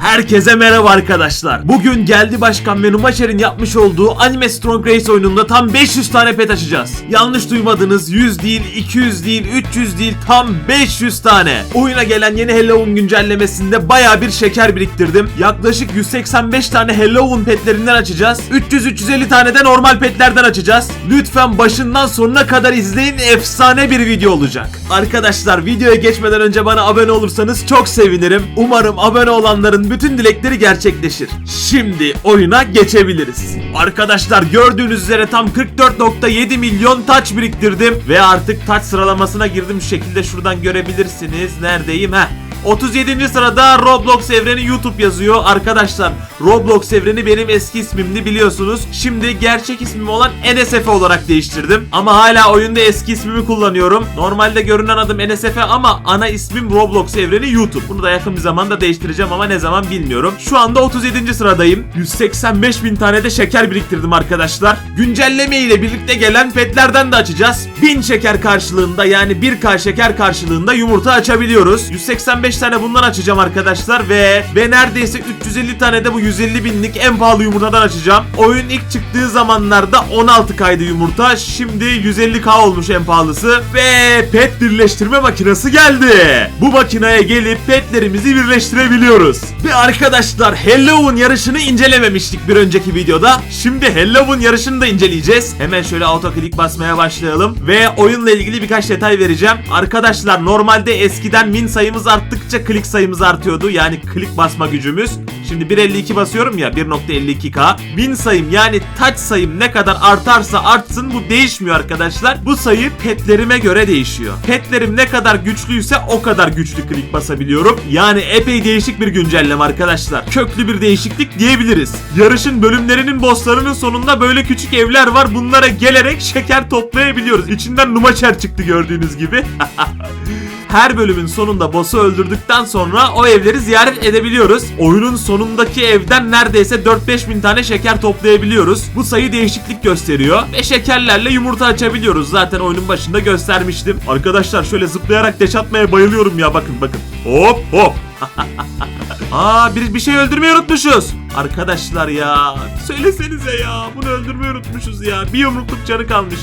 Herkese merhaba arkadaşlar. Bugün Geldi Başkan ve Numaşer'in yapmış olduğu Anime Strong Race oyununda tam 500 tane pet açacağız. Yanlış duymadınız 100 değil, 200 değil, 300 değil tam 500 tane. Oyuna gelen yeni Halloween güncellemesinde baya bir şeker biriktirdim. Yaklaşık 185 tane Halloween petlerinden açacağız. 300-350 tane de normal petlerden açacağız. Lütfen başından sonuna kadar izleyin efsane bir video olacak. Arkadaşlar videoya geçmeden önce bana abone olursanız çok sevinirim. Umarım abone olanların bütün dilekleri gerçekleşir. Şimdi oyuna geçebiliriz. Arkadaşlar gördüğünüz üzere tam 44.7 milyon taç biriktirdim ve artık taç sıralamasına girdim. Şu şekilde şuradan görebilirsiniz. Neredeyim? Heh. 37. sırada Roblox evreni YouTube yazıyor. Arkadaşlar Roblox evreni benim eski ismimdi biliyorsunuz. Şimdi gerçek ismim olan NSF olarak değiştirdim. Ama hala oyunda eski ismimi kullanıyorum. Normalde görünen adım NSF ama ana ismim Roblox evreni YouTube. Bunu da yakın bir zamanda değiştireceğim ama ne zaman bilmiyorum. Şu anda 37. sıradayım. 185 bin tane de şeker biriktirdim arkadaşlar. Güncelleme ile birlikte gelen petlerden de açacağız. 1000 şeker karşılığında yani 1k şeker karşılığında yumurta açabiliyoruz. 185 tane bundan açacağım arkadaşlar ve ve neredeyse 350 tane de bu 150 binlik en pahalı yumurtadan açacağım. Oyun ilk çıktığı zamanlarda 16k'ydı yumurta. Şimdi 150k olmuş en pahalısı ve pet birleştirme makinesi geldi. Bu makineye gelip petlerimizi birleştirebiliyoruz. Ve arkadaşlar Halloween yarışını incelememiştik bir önceki videoda. Şimdi Halloween yarışını da inceleyeceğiz. Hemen şöyle autoklik basmaya başlayalım ve oyunla ilgili birkaç detay vereceğim. Arkadaşlar normalde eskiden win sayımız arttıkça klik sayımız artıyordu. Yani klik basma gücümüz. Şimdi 1.52 basıyorum ya 1.52k. Win sayım yani touch sayım ne kadar artarsa artsın bu değişmiyor arkadaşlar. Bu sayı petlerime göre değişiyor. Petlerim ne kadar güçlüyse o kadar güçlü klik basabiliyorum. Yani epey değişik bir güncelleme arkadaşlar. Köklü bir değişiklik diyebiliriz. Yarışın bölümlerinin bosslarının sonunda böyle küçük evler var. Bunlara gelerek şeker toplayabiliyoruz. İçinden numaçer çıktı gördüğünüz gibi. her bölümün sonunda boss'u öldürdükten sonra o evleri ziyaret edebiliyoruz. Oyunun sonundaki evden neredeyse 4-5 bin tane şeker toplayabiliyoruz. Bu sayı değişiklik gösteriyor. Ve şekerlerle yumurta açabiliyoruz. Zaten oyunun başında göstermiştim. Arkadaşlar şöyle zıplayarak deş atmaya bayılıyorum ya bakın bakın. Hop hop. Aa bir, bir şey öldürmeyi unutmuşuz. Arkadaşlar ya söylesenize ya bunu öldürmeyi unutmuşuz ya. Bir yumrukluk canı kalmış.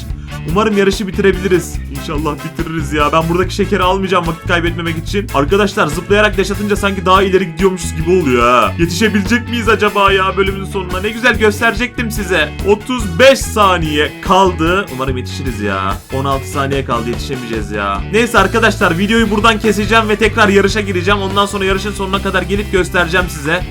Umarım yarışı bitirebiliriz. İnşallah bitiririz ya. Ben buradaki şekeri almayacağım vakit kaybetmemek için. Arkadaşlar zıplayarak deş atınca sanki daha ileri gidiyormuşuz gibi oluyor ha. Yetişebilecek miyiz acaba ya bölümün sonuna? Ne güzel gösterecektim size. 35 saniye kaldı. Umarım yetişiriz ya. 16 saniye kaldı yetişemeyeceğiz ya. Neyse arkadaşlar videoyu buradan keseceğim ve tekrar yarışa gireceğim. Ondan sonra yarışın sonuna kadar gelip göstereceğim size.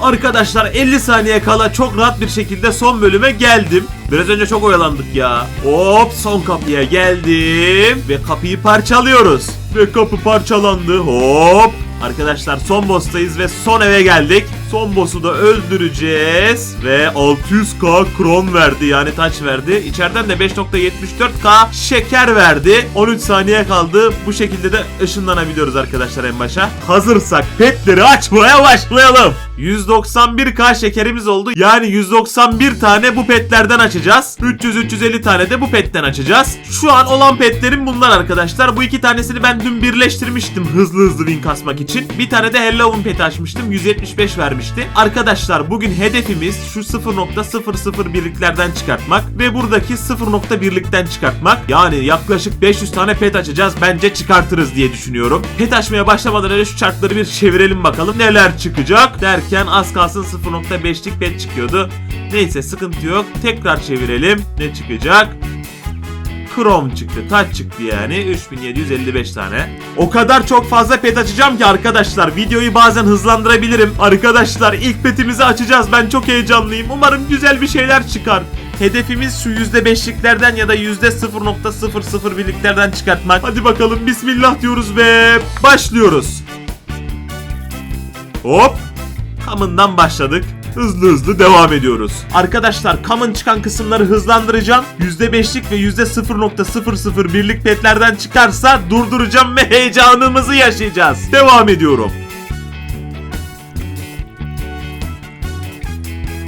Arkadaşlar 50 saniye kala çok rahat bir şekilde son bölüme geldim. Biraz önce çok oyalandık ya. Hop son kapıya geldim. Ve kapıyı parçalıyoruz. Ve kapı parçalandı. Hop. Arkadaşlar son boss'tayız ve son eve geldik. Son boss'u da öldüreceğiz. Ve 600k kron verdi yani taç verdi. İçeriden de 5.74k şeker verdi. 13 saniye kaldı. Bu şekilde de ışınlanabiliyoruz arkadaşlar en başa. Hazırsak petleri açmaya başlayalım. 191k şekerimiz oldu. Yani 191 tane bu petlerden açacağız. 300-350 tane de bu petten açacağız. Şu an olan petlerim bunlar arkadaşlar. Bu iki tanesini ben dün birleştirmiştim hızlı hızlı win kasmak için. Bir tane de Halloween peti açmıştım. 175 vermişti. Arkadaşlar bugün hedefimiz şu 0.00 birliklerden çıkartmak ve buradaki 0.1'likten çıkartmak. Yani yaklaşık 500 tane pet açacağız. Bence çıkartırız diye düşünüyorum. Pet açmaya başlamadan önce şu çarkları bir çevirelim bakalım neler çıkacak derken az kalsın 0.5'lik pet çıkıyordu. Neyse sıkıntı yok. Tekrar çevirelim. Ne çıkacak? Chrome çıktı. Taç çıktı yani. 3755 tane. O kadar çok fazla pet açacağım ki arkadaşlar. Videoyu bazen hızlandırabilirim. Arkadaşlar ilk petimizi açacağız. Ben çok heyecanlıyım. Umarım güzel bir şeyler çıkar. Hedefimiz şu %5'liklerden ya da %0.00 birliklerden çıkartmak. Hadi bakalım bismillah diyoruz ve başlıyoruz. Hop. Kamından başladık. Hızlı hızlı devam ediyoruz. Arkadaşlar kamın çıkan kısımları hızlandıracağım. %5'lik ve %0.00 birlik petlerden çıkarsa durduracağım ve heyecanımızı yaşayacağız. Devam ediyorum.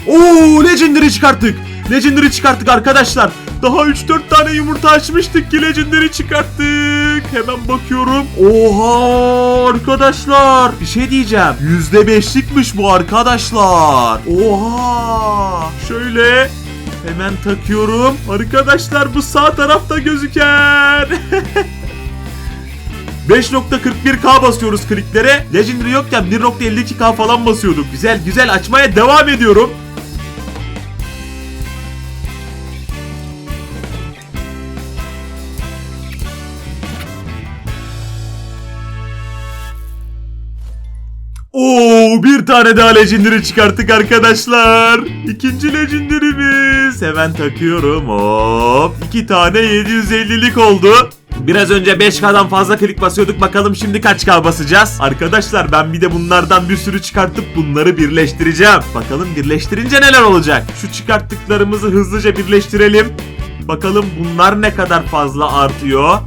Oo Legendary çıkarttık. Legendary çıkarttık arkadaşlar. Daha 3-4 tane yumurta açmıştık ki Legendary çıkarttık. Hemen bakıyorum. Oha arkadaşlar. Bir şey diyeceğim. %5'likmiş bu arkadaşlar. Oha. Şöyle hemen takıyorum. Arkadaşlar bu sağ tarafta gözüken. 5.41k basıyoruz kliklere. Legendary yokken 1.52k falan basıyorduk. Güzel güzel açmaya devam ediyorum. Oo bir tane daha legendary çıkarttık arkadaşlar. İkinci legendary'miz. Hemen takıyorum. Hop. iki tane 750'lik oldu. Biraz önce 5K'dan fazla klik basıyorduk. Bakalım şimdi kaç K basacağız? Arkadaşlar ben bir de bunlardan bir sürü çıkartıp bunları birleştireceğim. Bakalım birleştirince neler olacak? Şu çıkarttıklarımızı hızlıca birleştirelim. Bakalım bunlar ne kadar fazla artıyor.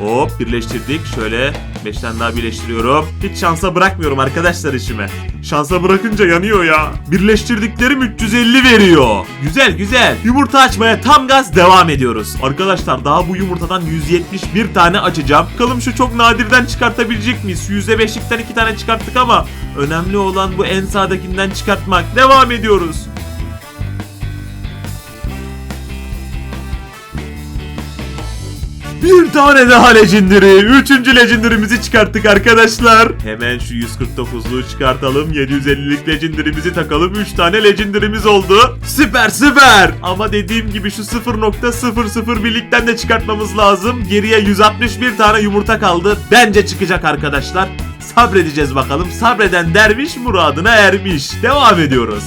Hop birleştirdik. Şöyle 5 tane daha birleştiriyorum. Hiç şansa bırakmıyorum arkadaşlar işime. Şansa bırakınca yanıyor ya. Birleştirdiklerim 350 veriyor. Güzel güzel. Yumurta açmaya tam gaz devam ediyoruz. Arkadaşlar daha bu yumurtadan 171 tane açacağım. Bakalım şu çok nadirden çıkartabilecek miyiz? %5'likten 2 tane çıkarttık ama önemli olan bu en sağdakinden çıkartmak. Devam ediyoruz. Bir tane daha legendary. Üçüncü legendary'mizi çıkarttık arkadaşlar. Hemen şu 149'luğu çıkartalım. 750'lik legendary'mizi takalım. 3 tane legendary'miz oldu. Süper süper. Ama dediğim gibi şu 0.001'likten de çıkartmamız lazım. Geriye 161 tane yumurta kaldı. Bence çıkacak arkadaşlar. Sabredeceğiz bakalım. Sabreden derviş muradına ermiş. Devam ediyoruz.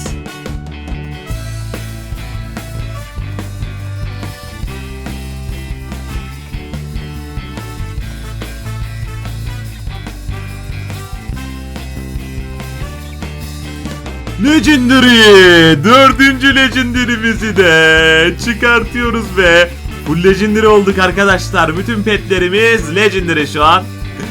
Legendary! Dördüncü Legendary'mizi de çıkartıyoruz ve full Legendary olduk arkadaşlar. Bütün petlerimiz Legendary şu an.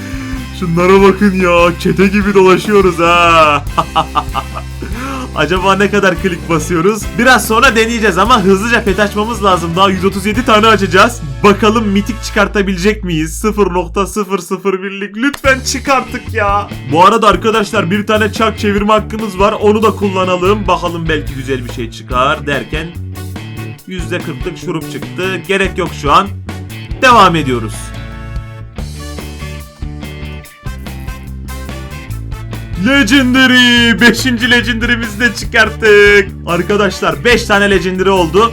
Şunlara bakın ya. Çete gibi dolaşıyoruz ha. Acaba ne kadar klik basıyoruz? Biraz sonra deneyeceğiz ama hızlıca pet açmamız lazım. Daha 137 tane açacağız. Bakalım mitik çıkartabilecek miyiz? 0.001'lik lütfen çıkarttık ya. Bu arada arkadaşlar bir tane çark çevirme hakkımız var. Onu da kullanalım. Bakalım belki güzel bir şey çıkar derken %40'lık şurup çıktı. Gerek yok şu an. Devam ediyoruz. Legendary! 5. Legendary'mizi de çıkarttık. Arkadaşlar 5 tane Legendary oldu.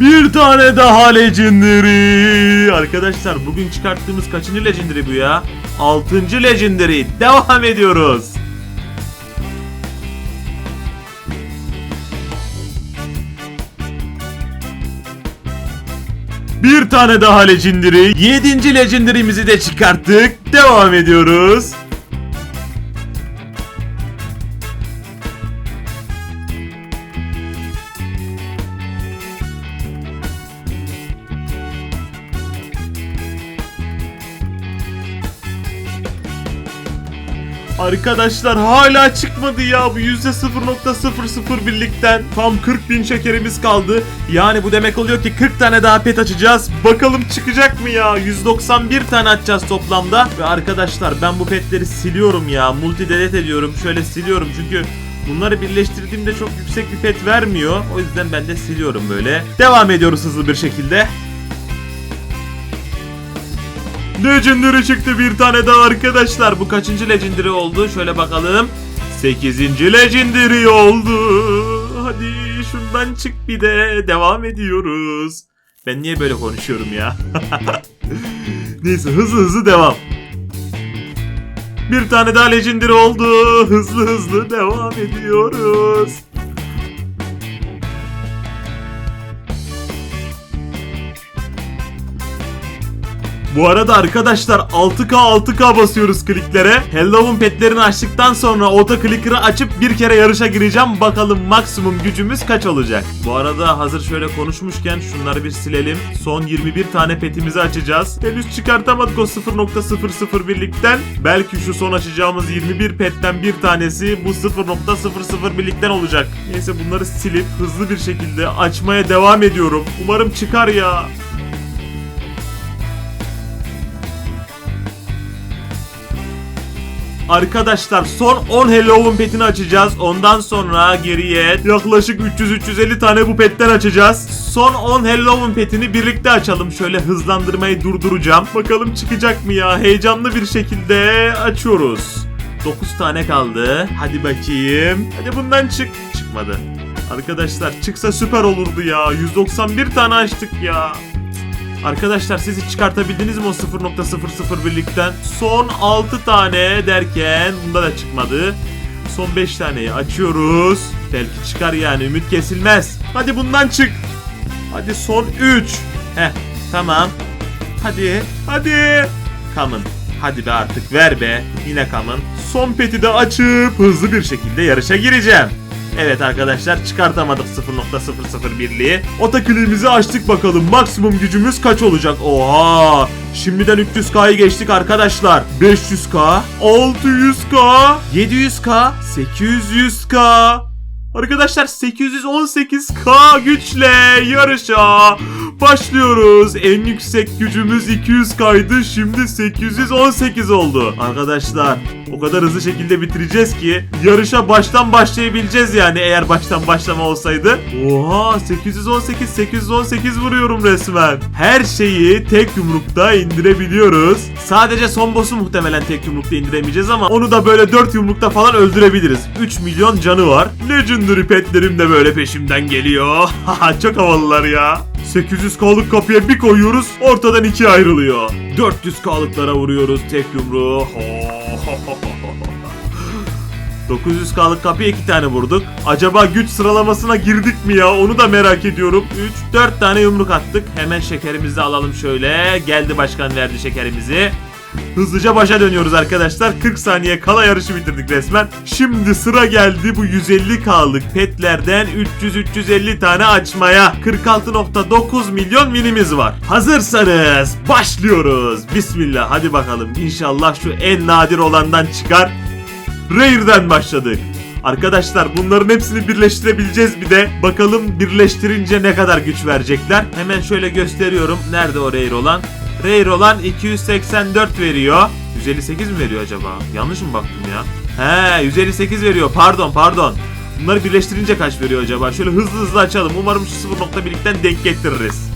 Bir tane daha Legendary. Arkadaşlar bugün çıkarttığımız kaçıncı Legendary bu ya? 6. Legendary. Devam ediyoruz. Bir tane daha Legendary. 7. Legendary'mizi de çıkarttık. Devam ediyoruz. Arkadaşlar hala çıkmadı ya bu %0.001'likten tam 40 bin şekerimiz kaldı. Yani bu demek oluyor ki 40 tane daha pet açacağız. Bakalım çıkacak mı ya? 191 tane açacağız toplamda. Ve arkadaşlar ben bu petleri siliyorum ya. Multi delete ediyorum. Şöyle siliyorum çünkü Bunları birleştirdiğimde çok yüksek bir pet vermiyor. O yüzden ben de siliyorum böyle. Devam ediyoruz hızlı bir şekilde. Legendary çıktı bir tane daha arkadaşlar. Bu kaçıncı Legendary oldu? Şöyle bakalım. 8. Legendary oldu. Hadi şundan çık bir de. Devam ediyoruz. Ben niye böyle konuşuyorum ya? Neyse hızlı hızlı devam. Bir tane daha Legendary oldu. Hızlı hızlı devam ediyoruz. Bu arada arkadaşlar 6K 6K basıyoruz kliklere. Halloween petlerini açtıktan sonra auto clicker'ı açıp bir kere yarışa gireceğim. Bakalım maksimum gücümüz kaç olacak. Bu arada hazır şöyle konuşmuşken şunları bir silelim. Son 21 tane petimizi açacağız. Henüz çıkartamadık o 0.001'likten. Belki şu son açacağımız 21 petten bir tanesi bu 0.001'likten olacak. Neyse bunları silip hızlı bir şekilde açmaya devam ediyorum. Umarım çıkar ya. Arkadaşlar son 10 Halloween petini açacağız. Ondan sonra geriye yaklaşık 300-350 tane bu petten açacağız. Son 10 Halloween petini birlikte açalım. Şöyle hızlandırmayı durduracağım. Bakalım çıkacak mı ya? Heyecanlı bir şekilde açıyoruz. 9 tane kaldı. Hadi bakayım. Hadi bundan çık. Çıkmadı. Arkadaşlar çıksa süper olurdu ya. 191 tane açtık ya. Arkadaşlar siz hiç çıkartabildiniz mi o 0.001'likten? Son 6 tane derken bunda da çıkmadı. Son 5 taneyi açıyoruz. Belki çıkar yani ümit kesilmez. Hadi bundan çık. Hadi son 3. Heh tamam. Hadi hadi. Common. Hadi be artık ver be. Yine common. Son peti de açıp hızlı bir şekilde yarışa gireceğim. Evet arkadaşlar çıkartamadık 0.001'liği. Otakiliğimizi açtık bakalım. Maksimum gücümüz kaç olacak? Oha! Şimdiden 300k'yı geçtik arkadaşlar. 500k, 600k, 700k, 800k. Arkadaşlar 818k güçle yarışa başlıyoruz. En yüksek gücümüz 200k'ydı. Şimdi 818 oldu. Arkadaşlar o kadar hızlı şekilde bitireceğiz ki yarışa baştan başlayabileceğiz yani eğer baştan başlama olsaydı. Oha 818 818 vuruyorum resmen. Her şeyi tek yumrukta indirebiliyoruz. Sadece son boss'u muhtemelen tek yumrukta indiremeyeceğiz ama onu da böyle 4 yumrukta falan öldürebiliriz. 3 milyon canı var. Legendary petlerim de böyle peşimden geliyor. Çok havalılar ya. 800k'lık kapıya bir koyuyoruz ortadan ikiye ayrılıyor. 400k'lıklara vuruyoruz tek yumruğu. 900k'lık kapıya iki tane vurduk. Acaba güç sıralamasına girdik mi ya? Onu da merak ediyorum. 3, 4 tane yumruk attık. Hemen şekerimizi alalım şöyle. Geldi başkan verdi şekerimizi. Hızlıca başa dönüyoruz arkadaşlar. 40 saniye kala yarışı bitirdik resmen. Şimdi sıra geldi bu 150K'lık petlerden 300-350 tane açmaya. 46.9 milyon minimiz var. Hazırsanız başlıyoruz. Bismillah hadi bakalım. İnşallah şu en nadir olandan çıkar. Rare'den başladık. Arkadaşlar bunların hepsini birleştirebileceğiz bir de. Bakalım birleştirince ne kadar güç verecekler. Hemen şöyle gösteriyorum. Nerede o Rare olan? Rare olan 284 veriyor. 158 mi veriyor acaba? Yanlış mı baktım ya? He 158 veriyor. Pardon pardon. Bunları birleştirince kaç veriyor acaba? Şöyle hızlı hızlı açalım. Umarım şu 0.1'likten denk getiririz.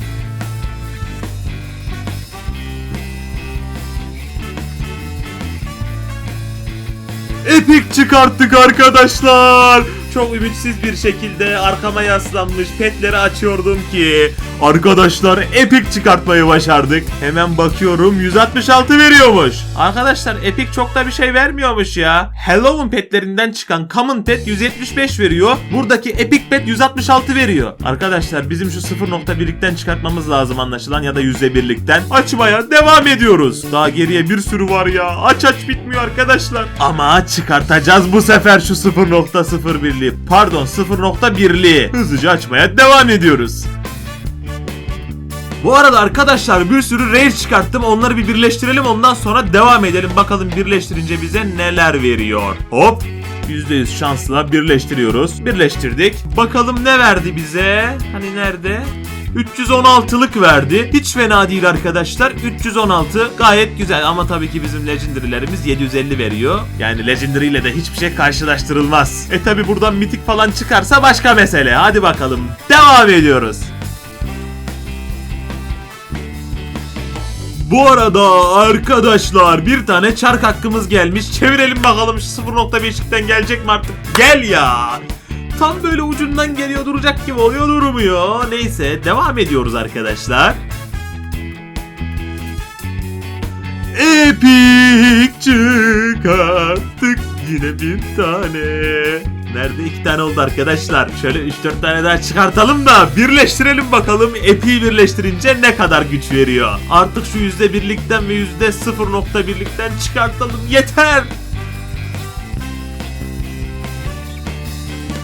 Epic çıkarttık arkadaşlar. Çok ümitsiz bir şekilde arkama yaslanmış petleri açıyordum ki arkadaşlar Epic çıkartmayı başardık. Hemen bakıyorum 166 veriyormuş. Arkadaşlar Epic çok da bir şey vermiyormuş ya. Halloween petlerinden çıkan Common Pet 175 veriyor. Buradaki Epic Pet 166 veriyor. Arkadaşlar bizim şu 0.1'likten çıkartmamız lazım anlaşılan ya da %1'likten. Açmaya devam ediyoruz. Daha geriye bir sürü var ya. Aç aç bitmiyor arkadaşlar. Ama çıkartacağız bu sefer şu 0.01'liği. Pardon 0.1'liği. Hızlıca açmaya devam ediyoruz. Bu arada arkadaşlar bir sürü rare çıkarttım. Onları bir birleştirelim ondan sonra devam edelim. Bakalım birleştirince bize neler veriyor. Hop. %100 şansla birleştiriyoruz. Birleştirdik. Bakalım ne verdi bize? Hani nerede? 316'lık verdi. Hiç fena değil arkadaşlar. 316 gayet güzel ama tabii ki bizim legendary'lerimiz 750 veriyor. Yani legendary ile de hiçbir şey karşılaştırılmaz. E tabi buradan mitik falan çıkarsa başka mesele. Hadi bakalım. Devam ediyoruz. Bu arada arkadaşlar bir tane çark hakkımız gelmiş. Çevirelim bakalım şu 0.5'likten gelecek mi artık? Gel ya. Tam böyle ucundan geliyor duracak gibi oluyor durmuyor. Neyse devam ediyoruz arkadaşlar. Epic çıkarttık yine bir tane. Nerede? iki tane oldu arkadaşlar. Şöyle 3-4 tane daha çıkartalım da birleştirelim bakalım. Epi'yi birleştirince ne kadar güç veriyor. Artık şu %1'likten ve %0.1'likten çıkartalım. Yeter!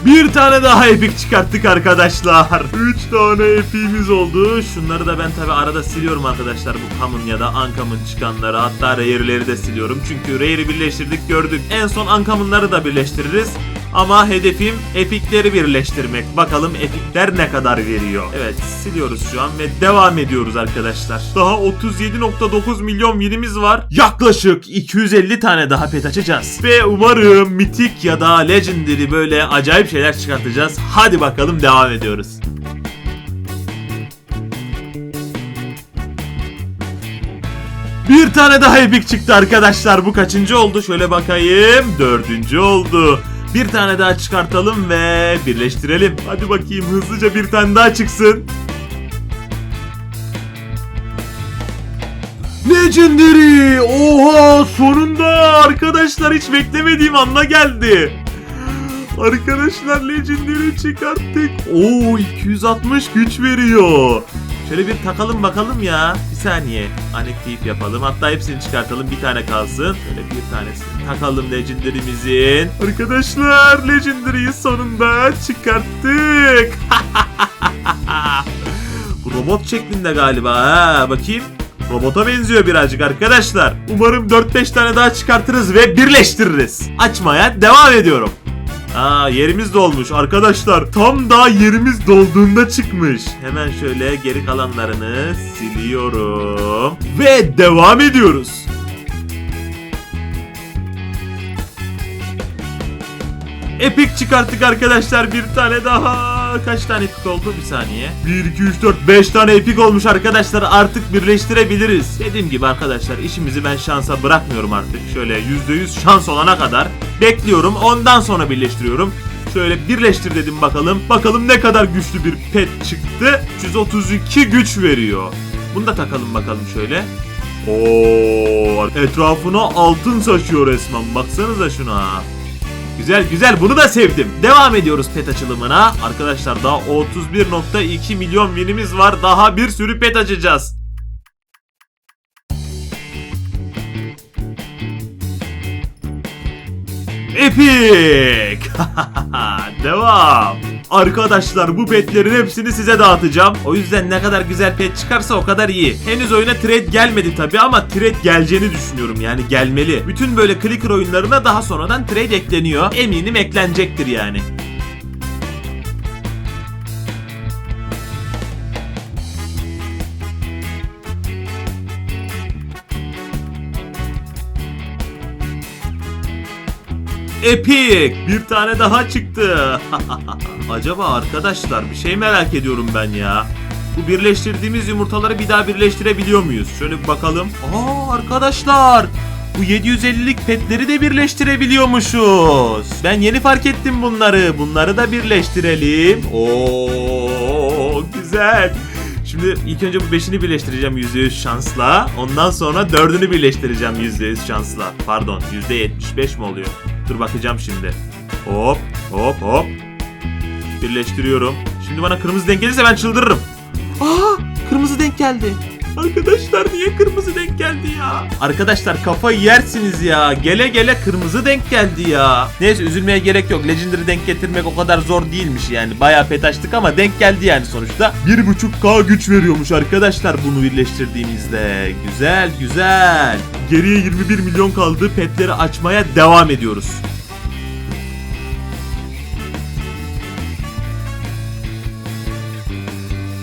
Bir tane daha epik çıkarttık arkadaşlar. 3 tane epimiz oldu. Şunları da ben tabi arada siliyorum arkadaşlar. Bu Common ya da Uncommon çıkanları. Hatta Rare'leri de siliyorum. Çünkü Rare'i birleştirdik gördük. En son Uncommon'ları da birleştiririz. Ama hedefim epikleri birleştirmek. Bakalım epikler ne kadar veriyor. Evet siliyoruz şu an ve devam ediyoruz arkadaşlar. Daha 37.9 milyon winimiz var. Yaklaşık 250 tane daha pet açacağız. Ve umarım mitik ya da legendary böyle acayip şeyler çıkartacağız. Hadi bakalım devam ediyoruz. Bir tane daha epik çıktı arkadaşlar. Bu kaçıncı oldu? Şöyle bakayım. Dördüncü oldu. Bir tane daha çıkartalım ve birleştirelim. Hadi bakayım hızlıca bir tane daha çıksın. Legendary! Oha sonunda arkadaşlar hiç beklemediğim anda geldi. Arkadaşlar Legendary çıkarttık. Oo 260 güç veriyor. Şöyle bir takalım bakalım ya. Bir saniye. Anektif yapalım. Hatta hepsini çıkartalım. Bir tane kalsın. Şöyle bir tanesini takalım Legendary'mizin. Arkadaşlar Legendary'yi sonunda çıkarttık. Robot şeklinde galiba ha. Bakayım. Robota benziyor birazcık arkadaşlar. Umarım 4-5 tane daha çıkartırız ve birleştiririz. Açmaya devam ediyorum. Aa yerimiz dolmuş arkadaşlar. Tam daha yerimiz dolduğunda çıkmış. Hemen şöyle geri kalanlarını siliyorum. Ve devam ediyoruz. Epik çıkarttık arkadaşlar bir tane daha. Kaç tane epik oldu bir saniye. 1, 2, 3, 4, 5 tane epik olmuş arkadaşlar artık birleştirebiliriz. Dediğim gibi arkadaşlar işimizi ben şansa bırakmıyorum artık. Şöyle %100 şans olana kadar bekliyorum ondan sonra birleştiriyorum. Şöyle birleştir dedim bakalım. Bakalım ne kadar güçlü bir pet çıktı. 332 güç veriyor. Bunu da takalım bakalım şöyle. Oo, etrafına altın saçıyor resmen. Baksanıza şuna. Güzel güzel bunu da sevdim. Devam ediyoruz pet açılımına. Arkadaşlar daha 31.2 milyon winimiz var. Daha bir sürü pet açacağız. Epic! Devam. Arkadaşlar bu petlerin hepsini size dağıtacağım. O yüzden ne kadar güzel pet çıkarsa o kadar iyi. Henüz oyuna trade gelmedi tabi ama trade geleceğini düşünüyorum yani gelmeli. Bütün böyle clicker oyunlarına daha sonradan trade ekleniyor. Eminim eklenecektir yani. Epic bir tane daha çıktı. Acaba arkadaşlar bir şey merak ediyorum ben ya. Bu birleştirdiğimiz yumurtaları bir daha birleştirebiliyor muyuz? Şöyle bir bakalım. Aa arkadaşlar bu 750'lik petleri de birleştirebiliyormuşuz. Ben yeni fark ettim bunları. Bunları da birleştirelim. Oo güzel. Şimdi ilk önce bu beşini birleştireceğim %100 şansla. Ondan sonra dördünü birleştireceğim %100 şansla. Pardon %75 mi oluyor? Dur bakacağım şimdi. Hop hop hop. Birleştiriyorum. Şimdi bana kırmızı denk gelirse ben çıldırırım. Aa kırmızı denk geldi. Arkadaşlar niye kırmızı denk geldi ya? Arkadaşlar kafayı yersiniz ya. Gele gele kırmızı denk geldi ya. Neyse üzülmeye gerek yok. Legendary denk getirmek o kadar zor değilmiş yani. Bayağı pet açtık ama denk geldi yani sonuçta. 1.5k güç veriyormuş arkadaşlar bunu birleştirdiğimizde. Güzel güzel. Geriye 21 milyon kaldı. Petleri açmaya devam ediyoruz.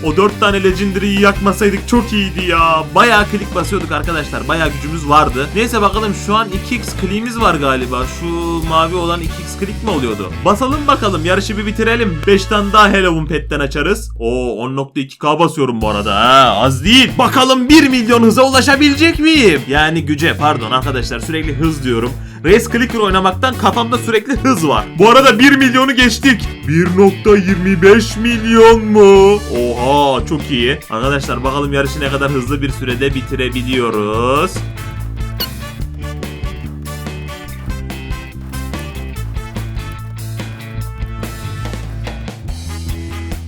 O dört tane Legendary'yi yakmasaydık çok iyiydi ya. Bayağı klik basıyorduk arkadaşlar. Bayağı gücümüz vardı. Neyse bakalım şu an 2x kliğimiz var galiba. Şu mavi olan 2x klik mi oluyordu? Basalım bakalım. Yarışı bir bitirelim. 5 tane daha Halloween petten açarız. Oo 10.2k basıyorum bu arada. Ha, az değil. Bakalım 1 milyon hıza ulaşabilecek miyim? Yani güce pardon arkadaşlar sürekli hız diyorum. Race Clicker oynamaktan kafamda sürekli hız var. Bu arada 1 milyonu geçtik. 1.25 milyon mu? Oha çok iyi. Arkadaşlar bakalım yarışı ne kadar hızlı bir sürede bitirebiliyoruz.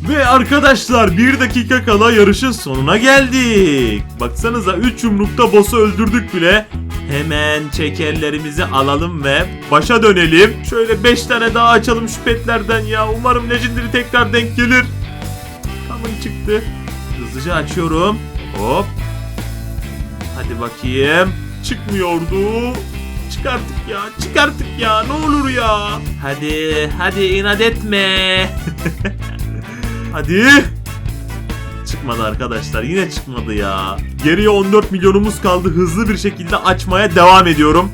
Ve arkadaşlar bir dakika kala yarışın sonuna geldik. Baksanıza 3 yumrukta boss'u öldürdük bile. Hemen çekerlerimizi alalım ve başa dönelim. Şöyle 5 tane daha açalım şu petlerden ya. Umarım Legendary tekrar denk gelir. Common çıktı. Hızlıca açıyorum. Hop. Hadi bakayım. Çıkmıyordu. Çıkarttık ya. Çıkarttık ya. Ne olur ya. Hadi. Hadi inat etme. hadi. Çıkmadı arkadaşlar. Yine çıkmadı ya. Geriye 14 milyonumuz kaldı. Hızlı bir şekilde açmaya devam ediyorum.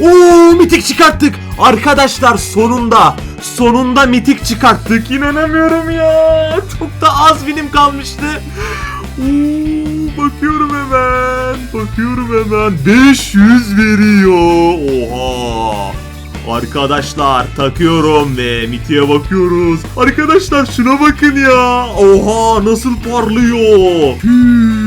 Oo mitik çıkarttık. Arkadaşlar sonunda sonunda mitik çıkarttık. İnanamıyorum ya. Çok da az binim kalmıştı. Oo, bakıyorum hemen. Bakıyorum hemen. 500 veriyor. Oha. Arkadaşlar takıyorum ve mitiğe bakıyoruz. Arkadaşlar şuna bakın ya. Oha nasıl parlıyor. Hüş.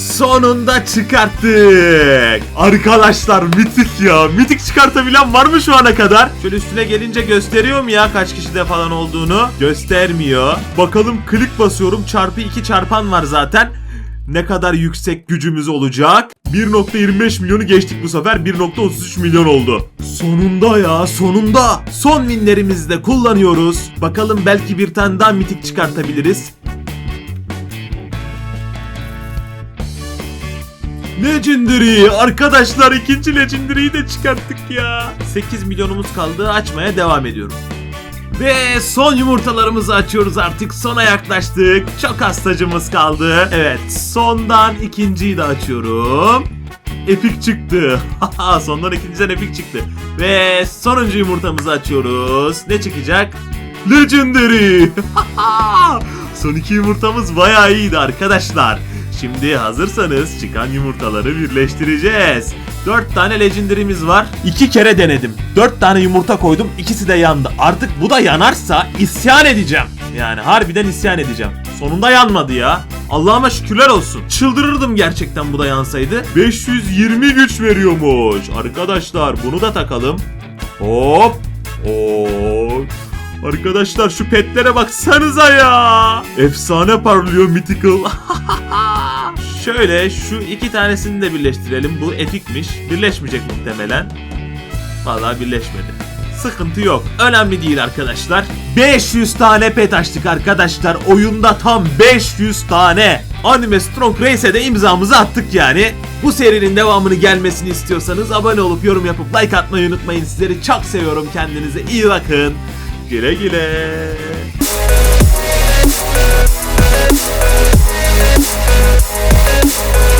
Sonunda çıkarttık. Arkadaşlar mitik ya. Mitik çıkartabilen var mı şu ana kadar? Şöyle üstüne gelince gösteriyor mu ya kaç kişide falan olduğunu? Göstermiyor. Bakalım klik basıyorum. Çarpı 2 çarpan var zaten. Ne kadar yüksek gücümüz olacak? 1.25 milyonu geçtik bu sefer. 1.33 milyon oldu. Sonunda ya sonunda. Son winlerimizi de kullanıyoruz. Bakalım belki bir tane daha mitik çıkartabiliriz. Legendary arkadaşlar ikinci Legendary'yi de çıkarttık ya. 8 milyonumuz kaldı açmaya devam ediyorum. Ve son yumurtalarımızı açıyoruz artık sona yaklaştık. Çok az tacımız kaldı. Evet sondan ikinciyi de açıyorum. Epik çıktı. Sondan ikinciden epik çıktı. Ve sonuncu yumurtamızı açıyoruz. Ne çıkacak? Legendary. Son iki yumurtamız bayağı iyiydi arkadaşlar. Şimdi hazırsanız çıkan yumurtaları birleştireceğiz. 4 tane legendary'miz var. 2 kere denedim. 4 tane yumurta koydum. ikisi de yandı. Artık bu da yanarsa isyan edeceğim. Yani harbiden isyan edeceğim. Sonunda yanmadı ya. Allah'ıma şükürler olsun. Çıldırırdım gerçekten bu da yansaydı. 520 güç veriyormuş. Arkadaşlar bunu da takalım. Hop. Hop. Arkadaşlar şu petlere baksanıza ya. Efsane parlıyor Mythical. Şöyle şu iki tanesini de birleştirelim. Bu etikmiş. Birleşmeyecek muhtemelen. Vallahi birleşmedi sıkıntı yok. Önemli değil arkadaşlar. 500 tane pet açtık arkadaşlar. Oyunda tam 500 tane. Anime Strong Race'e de imzamızı attık yani. Bu serinin devamını gelmesini istiyorsanız abone olup yorum yapıp like atmayı unutmayın. Sizleri çok seviyorum. Kendinize iyi bakın. Güle güle. Bye.